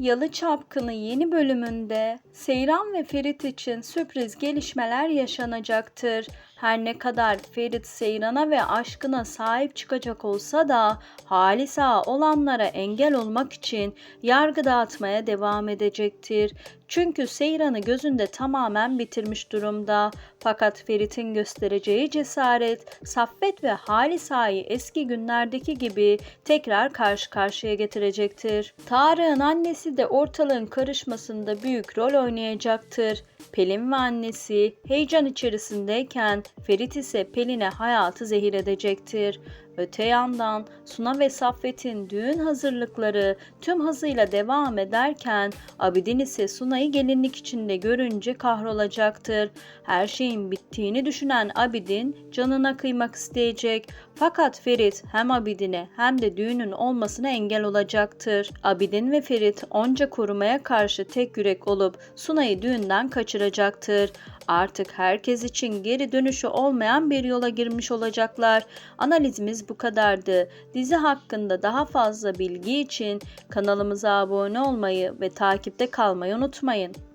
Yalı Çapkını yeni bölümünde Seyran ve Ferit için sürpriz gelişmeler yaşanacaktır. Her ne kadar Ferit Seyran'a ve aşkına sahip çıkacak olsa da Halisa olanlara engel olmak için yargı dağıtmaya devam edecektir. Çünkü Seyran'ı gözünde tamamen bitirmiş durumda. Fakat Ferit'in göstereceği cesaret, Saffet ve Halisa'yı eski günlerdeki gibi tekrar karşı karşıya getirecektir. Tarık'ın annesi de ortalığın karışmasında büyük rol oynayacaktır. Pelin ve annesi heyecan içerisindeyken Ferit ise Pelin'e hayatı zehir edecektir. Öte yandan Suna ve Saffet'in düğün hazırlıkları tüm hızıyla devam ederken Abidin ise Suna'yı gelinlik içinde görünce kahrolacaktır. Her şeyin bittiğini düşünen Abidin canına kıymak isteyecek. Fakat Ferit hem Abidin'e hem de düğünün olmasına engel olacaktır. Abidin ve Ferit onca korumaya karşı tek yürek olup Suna'yı düğünden kaçıracaktır. Artık herkes için geri dönüşü olmayan bir yola girmiş olacaklar. Analizimiz bu kadardı. Dizi hakkında daha fazla bilgi için kanalımıza abone olmayı ve takipte kalmayı unutmayın.